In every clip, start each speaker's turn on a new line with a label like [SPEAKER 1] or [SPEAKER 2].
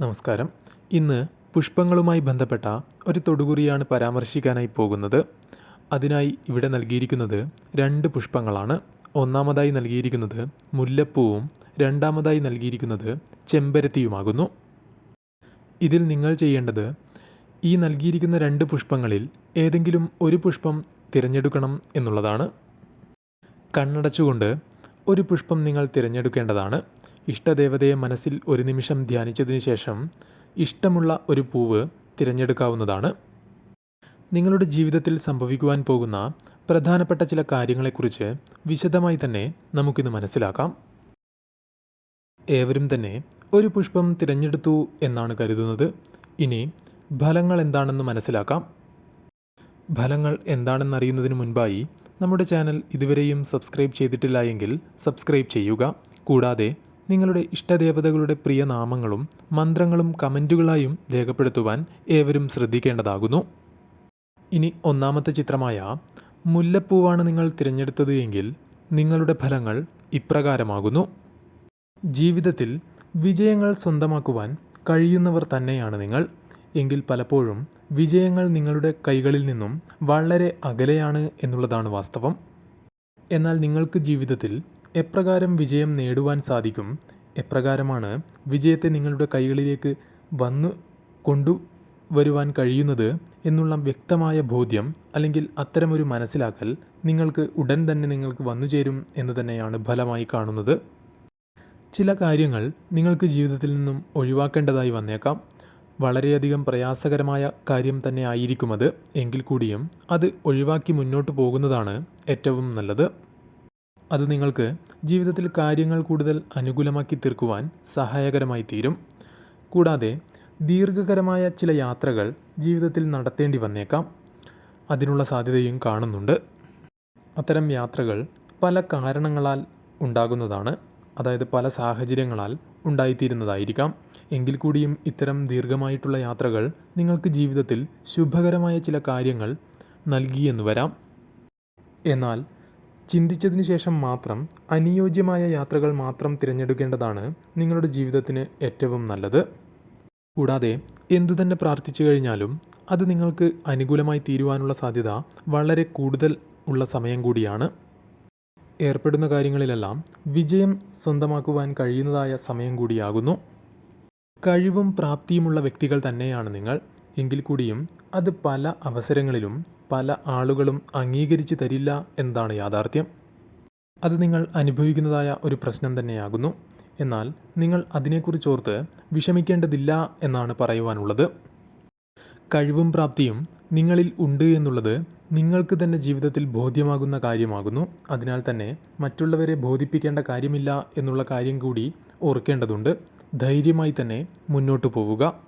[SPEAKER 1] നമസ്കാരം. ഇന്ന് പുഷ്പങ്ങളുമായി ബന്ധപ്പെട്ട ഒരു തൊടുകുറിയാണ് പരാമർശിക്കാനായി പോകുന്നത്. അതിനായി ഇവിടെ നൽകിയിരിക്കുന്നത് രണ്ട് പുഷ്പങ്ങളാണ്. ഒന്നാമതായി നൽകിയിരിക്കുന്നത് മുല്ലപ്പൂവും രണ്ടാമതായി നൽകിയിരിക്കുന്നത് ചെമ്പരത്തിയുമാകുന്നു. ഇതിൽ നിങ്ങൾ ചെയ്യേണ്ടത് ഈ നൽകിയിരിക്കുന്ന രണ്ട് പുഷ്പങ്ങളിൽ ഏതെങ്കിലും ഒരു പുഷ്പം തിരഞ്ഞെടുക്കണം എന്നുള്ളതാണ്. കണ്ണടച്ചുകൊണ്ട് ഒരു പുഷ്പം നിങ്ങൾ തിരഞ്ഞെടുക്കേണ്ടതാണ്. ഇഷ്ടദേവതയെ മനസ്സിൽ ഒരു നിമിഷം ധ്യാനിച്ചതിന് ശേഷം ഇഷ്ടമുള്ള ഒരു പൂവ് തിരഞ്ഞെടുക്കാവുന്നതാണ്. നിങ്ങളുടെ ജീവിതത്തിൽ സംഭവിക്കുവാൻ പോകുന്ന പ്രധാനപ്പെട്ട ചില കാര്യങ്ങളെക്കുറിച്ച് വിശദമായി തന്നെ നമുക്കിന്ന് മനസ്സിലാക്കാം. ഏവരും തന്നെ ഒരു പുഷ്പം തിരഞ്ഞെടുത്തു എന്നാണ് കരുതുന്നത്. ഇനി ഫലങ്ങൾ എന്താണെന്ന് മനസ്സിലാക്കാം. ഫലങ്ങൾ എന്താണെന്നറിയുന്നതിന് മുൻപായി നമ്മുടെ ചാനൽ ഇതുവരെയും സബ്സ്ക്രൈബ് ചെയ്തിട്ടില്ല എങ്കിൽ സബ്സ്ക്രൈബ് ചെയ്യുക. കൂടാതെ നിങ്ങളുടെ ഇഷ്ടദേവതകളുടെ പ്രിയ നാമങ്ങളും മന്ത്രങ്ങളും കമന്റുകളായും രേഖപ്പെടുത്തുവാൻ ഏവരും ശ്രദ്ധിക്കേണ്ടതാകുന്നു. ഇനി ഒന്നാമത്തെ ചിത്രമായ മുല്ലപ്പൂവാണ് നിങ്ങൾ തിരഞ്ഞെടുത്തത് എങ്കിൽ നിങ്ങളുടെ ഫലങ്ങൾ ഇപ്രകാരമാകുന്നു. ജീവിതത്തിൽ വിജയങ്ങൾ സ്വന്തമാക്കുവാൻ കഴിയുന്നവർ തന്നെയാണ് നിങ്ങൾ. എങ്കിൽ പലപ്പോഴും വിജയങ്ങൾ നിങ്ങളുടെ കൈകളിൽ നിന്നും വളരെ അകലെയാണ് എന്നുള്ളതാണ് വാസ്തവം. എന്നാൽ നിങ്ങൾക്ക് ജീവിതത്തിൽ എപ്രകാരം വിജയം നേടുവാൻ സാധിക്കും? എപ്രകാരമാണ് വിജയത്തെ നിങ്ങളുടെ കൈകളിലേക്ക് വന്നു കൊണ്ടു വരുവാൻ കഴിയുന്നത് എന്നുള്ള വ്യക്തമായ ബോധ്യം അല്ലെങ്കിൽ അത്തരമൊരു മനസ്സിലാക്കൽ നിങ്ങൾക്ക് ഉടൻ തന്നെ നിങ്ങൾക്ക് വന്നു ചേരും എന്ന് തന്നെയാണ് ഫലമായി കാണുന്നത്. ചില കാര്യങ്ങൾ നിങ്ങൾക്ക് ജീവിതത്തിൽ നിന്നും ഒഴിവാക്കേണ്ടതായി വന്നേക്കാം. വളരെയധികം പ്രയാസകരമായ കാര്യം തന്നെ ആയിരിക്കും അത്. എങ്കിൽ കൂടിയും അത് ഒഴിവാക്കി മുന്നോട്ട് പോകുന്നതാണ് ഏറ്റവും നല്ലത്. അത് നിങ്ങൾക്ക് ജീവിതത്തിൽ കാര്യങ്ങൾ കൂടുതൽ അനുകൂലമാക്കി തീർക്കുവാൻ സഹായകരമായി തീരും കൂടാതെ ദീർഘകരമായ ചില യാത്രകൾ ജീവിതത്തിൽ നടത്തേണ്ടി വന്നേക്കാം. അതിനുള്ള സാധ്യതയും കാണുന്നുണ്ട്. അത്തരം യാത്രകൾ പല കാരണങ്ങളാൽ ഉണ്ടാകുന്നതാണ്. അതായത് പല സാഹചര്യങ്ങളാൽ ഉണ്ടായിത്തീരുന്നതായിരിക്കാം. എങ്കിൽ കൂടിയും ഇത്തരം ദീർഘമായിട്ടുള്ള യാത്രകൾ നിങ്ങൾക്ക് ജീവിതത്തിൽ ശുഭകരമായ ചില കാര്യങ്ങൾ നൽകിയെന്ന് വരാം. എന്നാൽ ചിന്തിച്ചതിന് ശേഷം മാത്രം അനുയോജ്യമായ യാത്രകൾ മാത്രം തിരഞ്ഞെടുക്കേണ്ടതാണ് നിങ്ങളുടെ ജീവിതത്തിന് ഏറ്റവും നല്ലത്. കൂടാതെ എന്തു തന്നെ പ്രാർത്ഥിച്ചു കഴിഞ്ഞാലും അത് നിങ്ങൾക്ക് അനുകൂലമായി തീരുവാനുള്ള സാധ്യത വളരെ കൂടുതൽ ഉള്ള സമയം കൂടിയാണ്. ഏർപ്പെടുന്ന കാര്യങ്ങളിലെല്ലാം വിജയം സ്വന്തമാക്കുവാൻ കഴിയുന്നതായ സമയം കൂടിയാകുന്നു. കഴിവും പ്രാപ്തിയുമുള്ള വ്യക്തികൾ തന്നെയാണ് നിങ്ങൾ. എങ്കിൽ കൂടിയും അത് പല അവസരങ്ങളിലും പല ആളുകളും അംഗീകരിച്ചു തരില്ല എന്നതാണ് യാഥാർത്ഥ്യം. അത് നിങ്ങൾ അനുഭവിക്കുന്നതായ ഒരു പ്രശ്നം തന്നെയാകുന്നു. എന്നാൽ നിങ്ങൾ അതിനെക്കുറിച്ചോർത്ത് വിഷമിക്കേണ്ടതില്ല എന്നാണ് പറയുവാനുള്ളത്. കഴിവും പ്രാപ്തിയും നിങ്ങളിൽ ഉണ്ട് എന്നുള്ളത് നിങ്ങൾക്ക് തന്നെ ജീവിതത്തിൽ ബോധ്യമാകുന്ന കാര്യമാകുന്നു. അതിനാൽ തന്നെ മറ്റുള്ളവരെ ബോധിപ്പിക്കേണ്ട കാര്യമില്ല എന്നുള്ള കാര്യം കൂടി ഓർക്കേണ്ടതുണ്ട്. ധൈര്യമായി തന്നെ മുന്നോട്ട് പോവുക.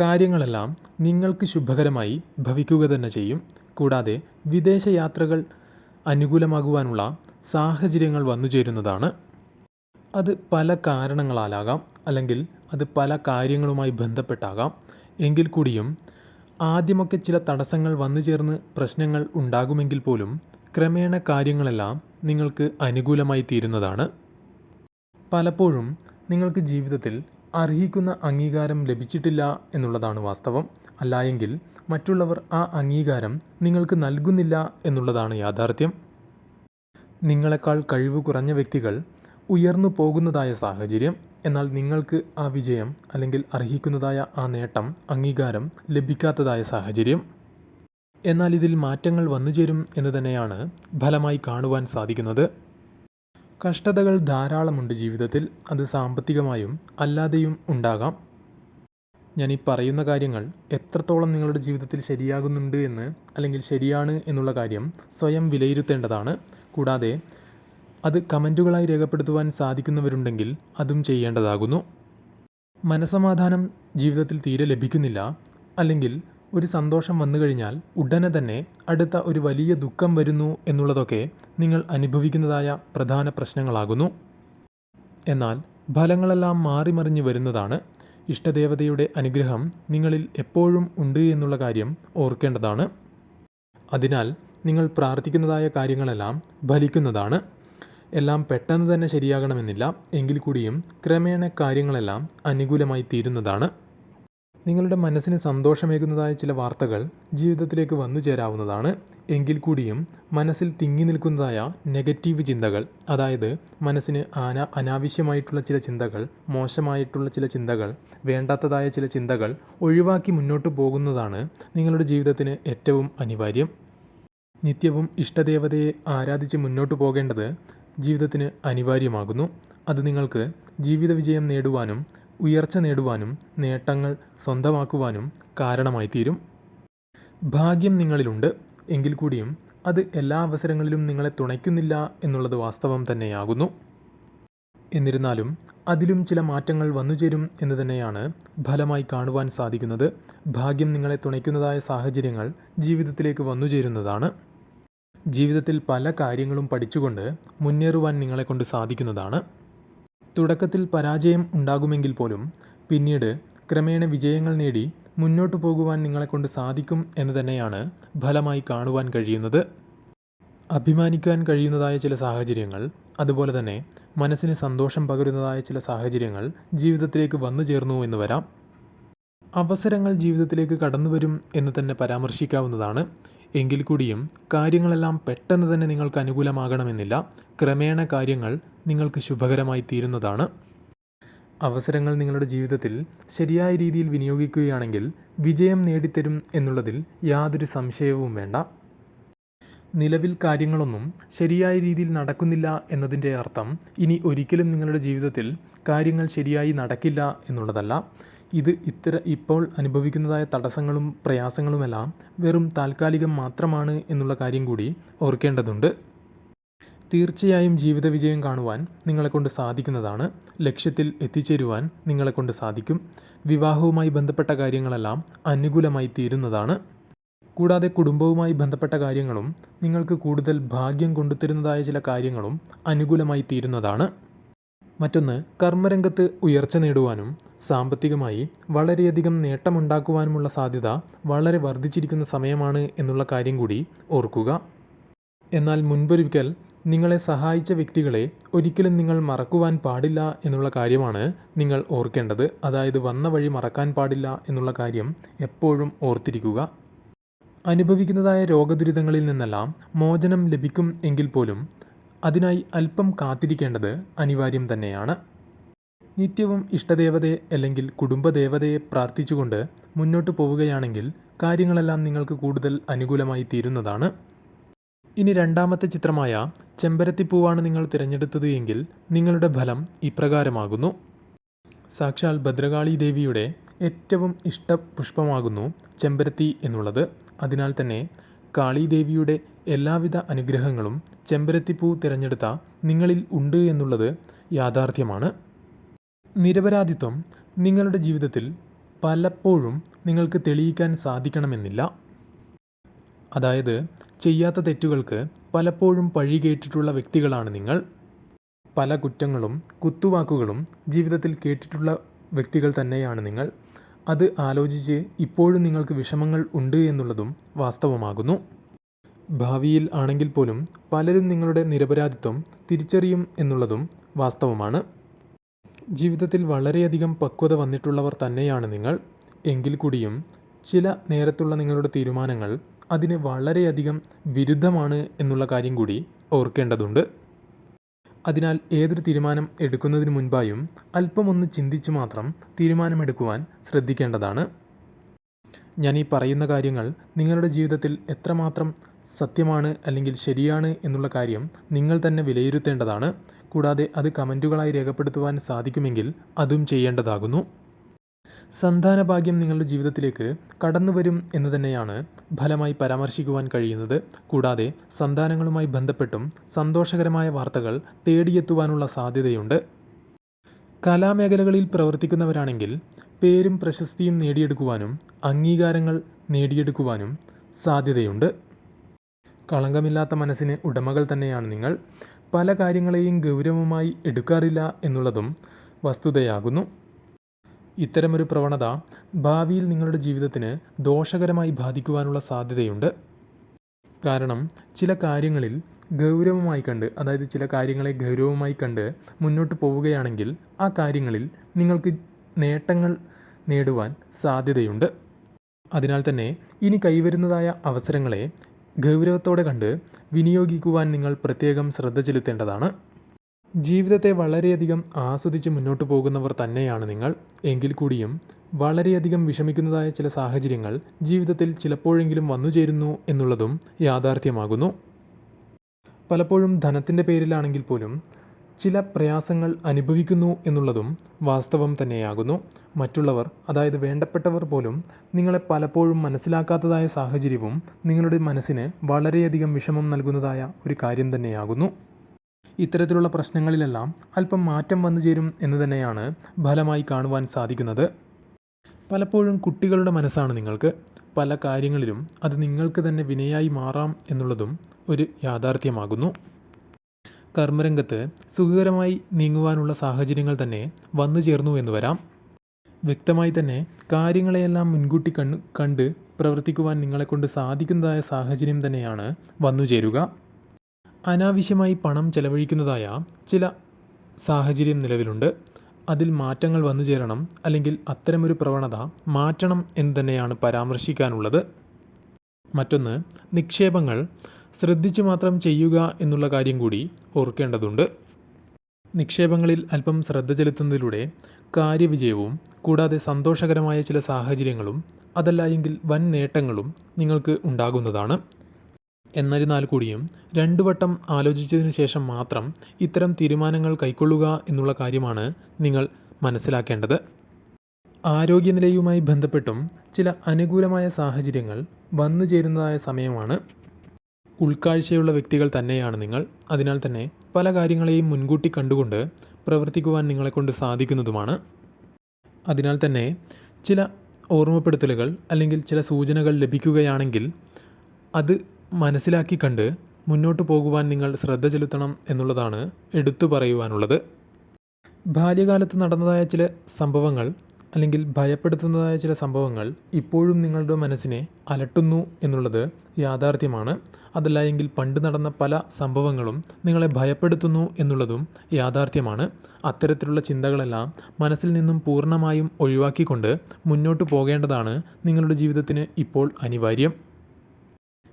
[SPEAKER 1] കാര്യങ്ങളെല്ലാം നിങ്ങൾക്ക് ശുഭകരമായി ഭവിക്കുക തന്നെ ചെയ്യും. കൂടാതെ വിദേശയാത്രകൾ അനുകൂലമാകുവാനുള്ള സാഹചര്യങ്ങൾ വന്നു ചേരുന്നതാണ്. അത് പല കാരണങ്ങളാലാകാം അല്ലെങ്കിൽ അത് പല കാര്യങ്ങളുമായി ബന്ധപ്പെട്ടാകാം. എങ്കിൽ കൂടിയും ആദ്യമൊക്കെ ചില തടസ്സങ്ങൾ വന്നു ചേർന്ന് പ്രശ്നങ്ങൾ ഉണ്ടാകുമെങ്കിൽ പോലും ക്രമേണ കാര്യങ്ങളെല്ലാം നിങ്ങൾക്ക് അനുകൂലമായി തീരുന്നതാണ്. പലപ്പോഴും നിങ്ങൾക്ക് ജീവിതത്തിൽ അർഹിക്കുന്ന അംഗീകാരം ലഭിച്ചിട്ടില്ല എന്നുള്ളതാണ് വാസ്തവം. അല്ലായെങ്കിൽ മറ്റുള്ളവർ ആ അംഗീകാരം നിങ്ങൾക്ക് നൽകുന്നില്ല എന്നുള്ളതാണ് യാഥാർത്ഥ്യം. നിങ്ങളെക്കാൾ കഴിവ് കുറഞ്ഞ വ്യക്തികൾ ഉയർന്നു പോകുന്നതായ സാഹചര്യം എന്നാൽ നിങ്ങൾക്ക് ആ വിജയം അല്ലെങ്കിൽ അർഹിക്കുന്നതായ ആ നേട്ടം അംഗീകാരം ലഭിക്കാത്തതായ സാഹചര്യം. എന്നാൽ ഇതിൽ മാറ്റങ്ങൾ വന്നു ചേരും എന്ന് തന്നെയാണ് ഫലമായി കാണുവാൻ സാധിക്കുന്നത്. കഷ്ടതകൾ ധാരാളമുണ്ട് ജീവിതത്തിൽ. അത് സാമ്പത്തികമായും അല്ലാതെയും ഉണ്ടാകാം. ഞാൻ ഈ പറയുന്ന കാര്യങ്ങൾ എത്രത്തോളം നിങ്ങളുടെ ജീവിതത്തിൽ ശരിയാകുന്നുണ്ട് എന്ന് അല്ലെങ്കിൽ ശരിയാണ് എന്നുള്ള കാര്യം സ്വയം വിലയിരുത്തേണ്ടതാണ്. കൂടാതെ അത് കമന്റുകളായി രേഖപ്പെടുത്തുവാൻ സാധിക്കുന്നവരുണ്ടെങ്കിൽ അതും ചെയ്യേണ്ടതാകുന്നു. മനസമാധാനം ജീവിതത്തിൽ തീരെ ലഭിക്കുന്നില്ല. അല്ലെങ്കിൽ ഒരു സന്തോഷം വന്നു കഴിഞ്ഞാൽ ഉടനെ തന്നെ അടുത്ത ഒരു വലിയ ദുഃഖം വരുന്നു എന്നുള്ളതൊക്കെ നിങ്ങൾ അനുഭവിക്കുന്നതായ പ്രധാന പ്രശ്നങ്ങളാകുന്നു. എന്നാൽ ഫലങ്ങളെല്ലാം മാറിമറിഞ്ഞു വരുന്നതാണ്. ഇഷ്ടദേവതയുടെ അനുഗ്രഹം നിങ്ങളിൽ എപ്പോഴും ഉണ്ട് എന്നുള്ള കാര്യം ഓർക്കേണ്ടതാണ്. അതിനാൽ നിങ്ങൾ പ്രാർത്ഥിക്കുന്നതായ കാര്യങ്ങളെല്ലാം ഫലിക്കുന്നതാണ്. എല്ലാം പെട്ടെന്ന് തന്നെ ശരിയാകണമെന്നില്ല. എങ്കിൽ കൂടിയും ക്രമേണ കാര്യങ്ങളെല്ലാം അനുകൂലമായി തീരുന്നതാണ്. നിങ്ങളുടെ മനസ്സിന് സന്തോഷമേകുന്നതായ ചില വാർത്തകൾ ജീവിതത്തിലേക്ക് വന്നു ചേരാവുന്നതാണ്. എങ്കിൽ കൂടിയും മനസ്സിൽ തിങ്ങി നിൽക്കുന്നതായ നെഗറ്റീവ് ചിന്തകൾ അതായത് മനസ്സിന് ആന അനാവശ്യമായിട്ടുള്ള ചില ചിന്തകൾ മോശമായിട്ടുള്ള ചില ചിന്തകൾ വേണ്ടാത്തതായ ചില ചിന്തകൾ ഒഴിവാക്കി മുന്നോട്ട് പോകുന്നതാണ് നിങ്ങളുടെ ജീവിതത്തിന് ഏറ്റവും അനിവാര്യം. നിത്യവും ഇഷ്ടദേവതയെ ആരാധിച്ച് മുന്നോട്ട് പോകേണ്ടത് ജീവിതത്തിന് അനിവാര്യമാകുന്നു. അത് നിങ്ങൾക്ക് ജീവിത വിജയം നേടുവാനും ഉയർച്ച നേടുവാനും നേട്ടങ്ങൾ സ്വന്തമാക്കുവാനും കാരണമായി തീരും ഭാഗ്യം നിങ്ങളിലുണ്ട്. എങ്കിൽ കൂടിയും അത് എല്ലാ അവസരങ്ങളിലും നിങ്ങളെ തുണയ്ക്കുന്നില്ല എന്നുള്ളത് വാസ്തവം തന്നെയാകുന്നു. എന്നിരുന്നാലും അതിലും ചില മാറ്റങ്ങൾ വന്നുചേരും എന്ന് തന്നെയാണ് ഫലമായി കാണുവാൻ സാധിക്കുന്നത്. ഭാഗ്യം നിങ്ങളെ തുണയ്ക്കുന്നതായ സാഹചര്യങ്ങൾ ജീവിതത്തിലേക്ക് വന്നുചേരുന്നതാണ്. ജീവിതത്തിൽ പല കാര്യങ്ങളും പഠിച്ചുകൊണ്ട് മുന്നേറുവാൻ നിങ്ങളെക്കൊണ്ട് സാധിക്കുന്നതാണ്. തുടക്കത്തിൽ പരാജയം ഉണ്ടാകുമെങ്കിൽ പോലും പിന്നീട് ക്രമേണ വിജയങ്ങൾ നേടി മുന്നോട്ടു പോകുവാൻ നിങ്ങളെക്കൊണ്ട് സാധിക്കും എന്ന് തന്നെയാണ് ഫലമായി കാണുവാൻ കഴിയുന്നത്. അഭിമാനിക്കാൻ കഴിയുന്നതായ ചില സാഹചര്യങ്ങൾ അതുപോലെ തന്നെ മനസ്സിന് സന്തോഷം പകരുന്നതായ ചില സാഹചര്യങ്ങൾ ജീവിതത്തിലേക്ക് വന്നു ചേർന്നു എന്ന് വരാം. അവസരങ്ങൾ ജീവിതത്തിലേക്ക് കടന്നു വരും എന്ന് തന്നെ പരാമർശിക്കാവുന്നതാണ്. എങ്കിൽ കൂടിയും കാര്യങ്ങളെല്ലാം പെട്ടെന്ന് തന്നെ നിങ്ങൾക്ക് അനുകൂലമാകണമെന്നില്ല. ക്രമേണ കാര്യങ്ങൾ നിങ്ങൾക്ക് ശുഭകരമായി തീരുന്നതാണ്. അവസരങ്ങൾ നിങ്ങളുടെ ജീവിതത്തിൽ ശരിയായ രീതിയിൽ വിനിയോഗിക്കുകയാണെങ്കിൽ വിജയം നേടിത്തരും എന്നുള്ളതിൽ യാതൊരു സംശയവും വേണ്ട. നിലവിൽ കാര്യങ്ങളൊന്നും ശരിയായ രീതിയിൽ നടക്കുന്നില്ല എന്നതിന്റെ അർത്ഥം ഇനി ഒരിക്കലും നിങ്ങളുടെ ജീവിതത്തിൽ കാര്യങ്ങൾ ശരിയായി നടക്കില്ല എന്നുള്ളതല്ല. ഇത് ഇത്തര ഇപ്പോൾ അനുഭവിക്കുന്നതായ തടസ്സങ്ങളും പ്രയാസങ്ങളുമെല്ലാം വെറും താൽക്കാലികം മാത്രമാണ് എന്നുള്ള കാര്യം കൂടി ഓർക്കേണ്ടതുണ്ട്. തീർച്ചയായും ജീവിത വിജയം കാണുവാൻ നിങ്ങളെക്കൊണ്ട് സാധിക്കുന്നതാണ്. ലക്ഷ്യത്തിൽ എത്തിച്ചേരുവാൻ നിങ്ങളെക്കൊണ്ട് സാധിക്കും. വിവാഹവുമായി ബന്ധപ്പെട്ട കാര്യങ്ങളെല്ലാം അനുകൂലമായി തീരുന്നതാണ്. കൂടാതെ കുടുംബവുമായി ബന്ധപ്പെട്ട കാര്യങ്ങളും നിങ്ങൾക്ക് കൂടുതൽ ഭാഗ്യം കൊണ്ടുതരുന്നതായ ചില കാര്യങ്ങളും അനുകൂലമായി തീരുന്നതാണ്. മറ്റൊന്ന് കർമ്മരംഗത്ത് ഉയർച്ച നേടുവാനും സാമ്പത്തികമായി വളരെയധികം നേട്ടമുണ്ടാക്കുവാനുമുള്ള സാധ്യത വളരെ വർദ്ധിച്ചിരിക്കുന്ന സമയമാണ് എന്നുള്ള കാര്യം കൂടി ഓർക്കുക. എന്നാൽ മുൻപൊരിക്കൽ നിങ്ങളെ സഹായിച്ച വ്യക്തികളെ ഒരിക്കലും നിങ്ങൾ മറക്കുവാൻ പാടില്ല എന്നുള്ള കാര്യമാണ് നിങ്ങൾ ഓർക്കേണ്ടത്. അതായത് വന്ന വഴി മറക്കാൻ പാടില്ല എന്നുള്ള കാര്യം എപ്പോഴും ഓർത്തിരിക്കുക. അനുഭവിക്കുന്നതായ രോഗദുരിതങ്ങളിൽ നിന്നെല്ലാം മോചനം ലഭിക്കും എങ്കിൽ പോലും അതിനായി അല്പം കാത്തിരിക്കേണ്ടത് അനിവാര്യം തന്നെയാണ്. നിത്യവും ഇഷ്ടദേവതയെ അല്ലെങ്കിൽ കുടുംബദേവതയെ പ്രാർത്ഥിച്ചുകൊണ്ട് മുന്നോട്ട് പോവുകയാണെങ്കിൽ കാര്യങ്ങളെല്ലാം നിങ്ങൾക്ക് കൂടുതൽ അനുകൂലമായി തീരുന്നതാണ്. ഇനി രണ്ടാമത്തെ ചിത്രമായ ചെമ്പരത്തിപ്പൂവാണ് നിങ്ങൾ തിരഞ്ഞെടുത്തത് എങ്കിൽ നിങ്ങളുടെ ഫലം ഇപ്രകാരമാകുന്നു. സാക്ഷാൽ ഭദ്രകാളി ദേവിയുടെ ഏറ്റവും ഇഷ്ട പുഷ്പമാകുന്നു ചെമ്പരത്തി എന്നുള്ളത്. അതിനാൽ തന്നെ കാളീദേവിയുടെ എല്ലാവിധ അനുഗ്രഹങ്ങളും ചെമ്പരത്തിപ്പൂ തിരഞ്ഞെടുത്ത നിങ്ങളിൽ ഉണ്ട് എന്നുള്ളത് യാഥാർത്ഥ്യമാണ്. നിരപരാധിത്വം നിങ്ങളുടെ ജീവിതത്തിൽ പലപ്പോഴും നിങ്ങൾക്ക് തെളിയിക്കാൻ സാധിക്കണമെന്നില്ല. അതായത് ചെയ്യാത്ത തെറ്റുകൾക്ക് പലപ്പോഴും പഴി കേട്ടിട്ടുള്ള വ്യക്തികളാണ് നിങ്ങൾ. പല കുറ്റങ്ങളും കുത്തുവാക്കുകളും ജീവിതത്തിൽ കേട്ടിട്ടുള്ള വ്യക്തികൾ തന്നെയാണ് നിങ്ങൾ. അത് ആലോചിച്ച് ഇപ്പോഴും നിങ്ങൾക്ക് വിഷമങ്ങൾ ഉണ്ട് എന്നുള്ളതും വാസ്തവമാകുന്നു. ഭാവിയിൽ ആണെങ്കിൽ പോലും പലരും നിങ്ങളുടെ നിരപരാധിത്വം തിരിച്ചറിയും എന്നുള്ളതും വാസ്തവമാണ്. ജീവിതത്തിൽ വളരെയധികം പക്വത വന്നിട്ടുള്ളവർ തന്നെയാണ് നിങ്ങൾ. എങ്കിൽ കൂടിയും ചില നേരത്തുള്ള നിങ്ങളുടെ തീരുമാനങ്ങൾ അതിന് വളരെയധികം വിരുദ്ധമാണ് എന്നുള്ള കാര്യം കൂടി ഓർക്കേണ്ടതുണ്ട്. അതിനാൽ ഏതൊരു തീരുമാനം എടുക്കുന്നതിന് മുൻപായും അല്പമൊന്ന് ചിന്തിച്ച് മാത്രം തീരുമാനമെടുക്കുവാൻ ശ്രദ്ധിക്കേണ്ടതാണ്. ഞാൻ ഈ പറയുന്ന കാര്യങ്ങൾ നിങ്ങളുടെ ജീവിതത്തിൽ എത്രമാത്രം സത്യമാണ് അല്ലെങ്കിൽ ശരിയാണ് എന്നുള്ള കാര്യം നിങ്ങൾ തന്നെ വിലയിരുത്തേണ്ടതാണ്. കൂടാതെ അത് കമന്റുകളായി രേഖപ്പെടുത്തുവാൻ സാധിക്കുമെങ്കിൽ അതും ചെയ്യേണ്ടതാകുന്നു. സന്താന ഭാഗ്യം നിങ്ങളുടെ ജീവിതത്തിലേക്ക് കടന്നു വരും എന്ന് തന്നെയാണ് ഫലമായി പരാമർശിക്കുവാൻ കഴിയുന്നത്. കൂടാതെ സന്താനങ്ങളുമായി ബന്ധപ്പെട്ടും സന്തോഷകരമായ വാർത്തകൾ തേടിയെത്തുവാനുള്ള സാധ്യതയുണ്ട്. കലാമേഖലകളിൽ പ്രവർത്തിക്കുന്നവരാണെങ്കിൽ പേരും പ്രശസ്തിയും നേടിയെടുക്കുവാനും അംഗീകാരങ്ങൾ നേടിയെടുക്കുവാനും സാധ്യതയുണ്ട്. കളങ്കമില്ലാത്ത മനസ്സിന് ഉടമകൾ തന്നെയാണ് നിങ്ങൾ. പല കാര്യങ്ങളെയും ഗൗരവമായി എടുക്കാറില്ല എന്നുള്ളതും വസ്തുതയാകുന്നു. ഇത്തരമൊരു പ്രവണത ഭാവിയിൽ നിങ്ങളുടെ ജീവിതത്തിന് ദോഷകരമായി ബാധിക്കുവാനുള്ള സാധ്യതയുണ്ട്. കാരണം ചില കാര്യങ്ങളിൽ ഗൗരവമായി കണ്ട് അതായത് ചില കാര്യങ്ങളെ ഗൗരവമായി കണ്ട് മുന്നോട്ട് പോവുകയാണെങ്കിൽ ആ കാര്യങ്ങളിൽ നിങ്ങൾക്ക് നേട്ടങ്ങൾ നേടുവാൻ സാധ്യതയുണ്ട്. അതിനാൽ തന്നെ ഇനി കൈവരുന്നതായ അവസരങ്ങളെ ഗൗരവത്തോടെ കണ്ട് വിനിയോഗിക്കുവാൻ നിങ്ങൾ പ്രത്യേകം ശ്രദ്ധ ചെലുത്തേണ്ടതാണ്. ജീവിതത്തെ വളരെയധികം ആസ്വദിച്ച് മുന്നോട്ട് പോകുന്നവർ തന്നെയാണ് നിങ്ങൾ. എങ്കിൽ കൂടിയും വളരെയധികം വിഷമിക്കുന്നതായ ചില സാഹചര്യങ്ങൾ ജീവിതത്തിൽ ചിലപ്പോഴെങ്കിലും വന്നു ചേരുന്നു എന്നുള്ളതും യാഥാർത്ഥ്യമാകുന്നു. പലപ്പോഴും ധനത്തിന്റെ പേരിലാണെങ്കിൽ പോലും ചില പ്രയാസങ്ങൾ അനുഭവിക്കുന്നു എന്നുള്ളതും വാസ്തവം തന്നെയാകുന്നു. മറ്റുള്ളവർ അതായത് വേണ്ടപ്പെട്ടവർ പോലും നിങ്ങളെ പലപ്പോഴും മനസ്സിലാക്കാത്തതായ സാഹചര്യവും നിങ്ങളുടെ മനസ്സിന് വളരെയധികം വിഷമം നൽകുന്നതായ ഒരു കാര്യം തന്നെയാകുന്നു. ഇത്തരത്തിലുള്ള പ്രശ്നങ്ങളിലെല്ലാം അല്പം മാറ്റം വന്നു ചേരും എന്ന് തന്നെയാണ് ഫലമായി കാണുവാൻ സാധിക്കുന്നത്. പലപ്പോഴും കുട്ടികളുടെ മനസ്സാണ് നിങ്ങൾക്ക്. പല കാര്യങ്ങളിലും അത് നിങ്ങൾക്ക് തന്നെ വിനയായി മാറാം എന്നുള്ളതും ഒരു യാഥാർത്ഥ്യമാകുന്നു. കർമ്മരംഗത്ത് സുഖകരമായി നീങ്ങുവാനുള്ള സാഹചര്യങ്ങൾ തന്നെ വന്നു ചേർന്നു എന്ന് വരാം. വ്യക്തമായി തന്നെ കാര്യങ്ങളെയെല്ലാം മുൻകൂട്ടി കണ്ണു കണ്ട് പ്രവർത്തിക്കുവാൻ നിങ്ങളെക്കൊണ്ട് സാധിക്കുന്നതായ സാഹചര്യം തന്നെയാണ് വന്നു ചേരുക. അനാവശ്യമായി പണം ചെലവഴിക്കുന്നതായ ചില സാഹചര്യം നിലവിലുണ്ട്. അതിൽ മാറ്റങ്ങൾ വന്നു ചേരണം അല്ലെങ്കിൽ അത്തരമൊരു പ്രവണത മാറ്റണം എന്ന് തന്നെയാണ് പരാമർശിക്കാനുള്ളത്. മറ്റൊന്ന് നിക്ഷേപങ്ങൾ. ശ്രദ്ധിച്ചു മാത്രം ചെയ്യുക എന്നുള്ള കാര്യം കൂടി ഓർക്കേണ്ടതുണ്ട്. നിക്ഷേപങ്ങളിൽ അല്പം ശ്രദ്ധ ചെലുത്തുന്നതിലൂടെ കാര്യവിജയവും കൂടാതെ സന്തോഷകരമായ ചില സാഹചര്യങ്ങളും അതല്ല എങ്കിൽ വൻ നേട്ടങ്ങളും നിങ്ങൾക്ക് ഉണ്ടാകുന്നതാണ്. എന്നിരുന്നാൽ കൂടിയും രണ്ടു വട്ടം ആലോചിച്ചതിന് ശേഷം മാത്രം ഇത്തരം തീരുമാനങ്ങൾ കൈക്കൊള്ളുക എന്നുള്ള കാര്യമാണ് നിങ്ങൾ മനസ്സിലാക്കേണ്ടത്. ആരോഗ്യനിലയുമായി ബന്ധപ്പെട്ടും ചില അനുകൂലമായ സാഹചര്യങ്ങൾ വന്നു ചേരുന്നതായ സമയമാണ്. ഉൾക്കാഴ്ചയുള്ള വ്യക്തികൾ തന്നെയാണ് നിങ്ങൾ. അതിനാൽ തന്നെ പല കാര്യങ്ങളെയും മുൻകൂട്ടി കണ്ടുകൊണ്ട് പ്രവർത്തിക്കുവാൻ നിങ്ങളെക്കൊണ്ട് സാധിക്കുന്നതുമാണ്. അതിനാൽ തന്നെ ചില ഓർമ്മപ്പെടുത്തലുകൾ അല്ലെങ്കിൽ ചില സൂചനകൾ ലഭിക്കുകയാണെങ്കിൽ അത് മനസ്സിലാക്കി കണ്ട് മുന്നോട്ട് പോകുവാൻ നിങ്ങൾ ശ്രദ്ധ ചെലുത്തണം എന്നുള്ളതാണ് എടുത്തു പറയുവാനുള്ളത്. ബാല്യകാലത്ത് നടന്നതായ ചില സംഭവങ്ങൾ അല്ലെങ്കിൽ ഭയപ്പെടുത്തുന്നതായ ചില സംഭവങ്ങൾ ഇപ്പോഴും നിങ്ങളുടെ മനസ്സിനെ അലട്ടുന്നു എന്നുള്ളത് യാഥാർത്ഥ്യമാണ്. അതല്ല എങ്കിൽ പണ്ട് നടന്ന പല സംഭവങ്ങളും നിങ്ങളെ ഭയപ്പെടുത്തുന്നു എന്നുള്ളതും യാഥാർത്ഥ്യമാണ്. അത്തരത്തിലുള്ള ചിന്തകളെല്ലാം മനസ്സിൽ നിന്നും പൂർണമായും ഒഴിവാക്കിക്കൊണ്ട് മുന്നോട്ട് പോകേണ്ടതാണ് നിങ്ങളുടെ ജീവിതത്തിന് ഇപ്പോൾ അനിവാര്യം.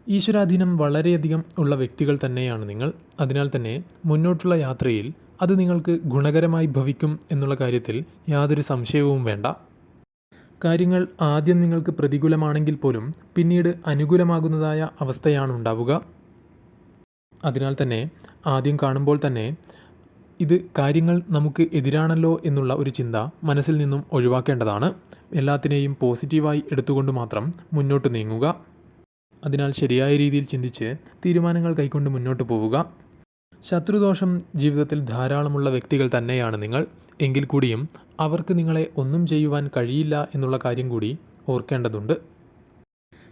[SPEAKER 1] ഈശ്വരാധീനം വളരെയധികം ഉള്ള വ്യക്തികൾ തന്നെയാണ് നിങ്ങൾ. അതിനാൽ തന്നെ മുന്നോട്ടുള്ള യാത്രയിൽ അത് നിങ്ങൾക്ക് ഗുണകരമായി ഭവിക്കും എന്നുള്ള കാര്യത്തിൽ യാതൊരു സംശയവും വേണ്ട. കാര്യങ്ങൾ ആദ്യം നിങ്ങൾക്ക് പ്രതികൂലമാണെങ്കിൽ പോലും പിന്നീട് അനുകൂലമാകുന്നതായ അവസ്ഥയാണ് ഉണ്ടാവുക. അതിനാൽ തന്നെ ആദ്യം കാണുമ്പോൾ തന്നെ ഇത് കാര്യങ്ങൾ നമുക്ക് എതിരാണല്ലോ എന്നുള്ള ഒരു ചിന്ത മനസ്സിൽ നിന്നും ഒഴിവാക്കേണ്ടതാണ്. എല്ലാത്തിനെയും പോസിറ്റീവായി എടുത്തുകൊണ്ട് മാത്രം മുന്നോട്ട് നീങ്ങുക. അതിനാൽ ശരിയായ രീതിയിൽ ചിന്തിച്ച് തീരുമാനങ്ങൾ കൈക്കൊണ്ട് മുന്നോട്ട് പോവുക. ശത്രുദോഷം ജീവിതത്തിൽ ധാരാളമുള്ള വ്യക്തികൾ തന്നെയാണ് നിങ്ങൾ. എങ്കിൽ കൂടിയും അവർക്ക് നിങ്ങളെ ഒന്നും ചെയ്യുവാൻ കഴിയില്ല എന്നുള്ള കാര്യം കൂടി ഓർക്കേണ്ടതുണ്ട്.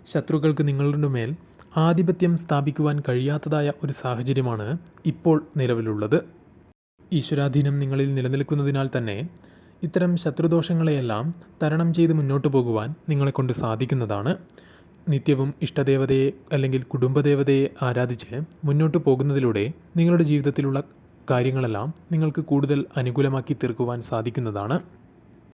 [SPEAKER 1] ശത്രുക്കൾക്ക് നിങ്ങളുടെ മേൽ ആധിപത്യം സ്ഥാപിക്കുവാൻ കഴിയാത്തതായ ഒരു സാഹചര്യമാണ് ഇപ്പോൾ നിലവിലുള്ളത്. ഈശ്വരാധീനം നിങ്ങളിൽ നിലനിൽക്കുന്നതിനാൽ തന്നെ ഇത്തരം ശത്രുദോഷങ്ങളെയെല്ലാം തരണം ചെയ്ത് മുന്നോട്ട് പോകുവാൻ നിങ്ങളെക്കൊണ്ട് സാധിക്കുന്നതാണ്. നിത്യവും ഇഷ്ടദേവതയെ അല്ലെങ്കിൽ കുടുംബദേവതയെ ആരാധിച്ച് മുന്നോട്ട് പോകുന്നതിലൂടെ നിങ്ങളുടെ ജീവിതത്തിലുള്ള കാര്യങ്ങളെല്ലാം നിങ്ങൾക്ക് കൂടുതൽ അനുകൂലമാക്കി തീർക്കുവാൻ സാധിക്കുന്നതാണ്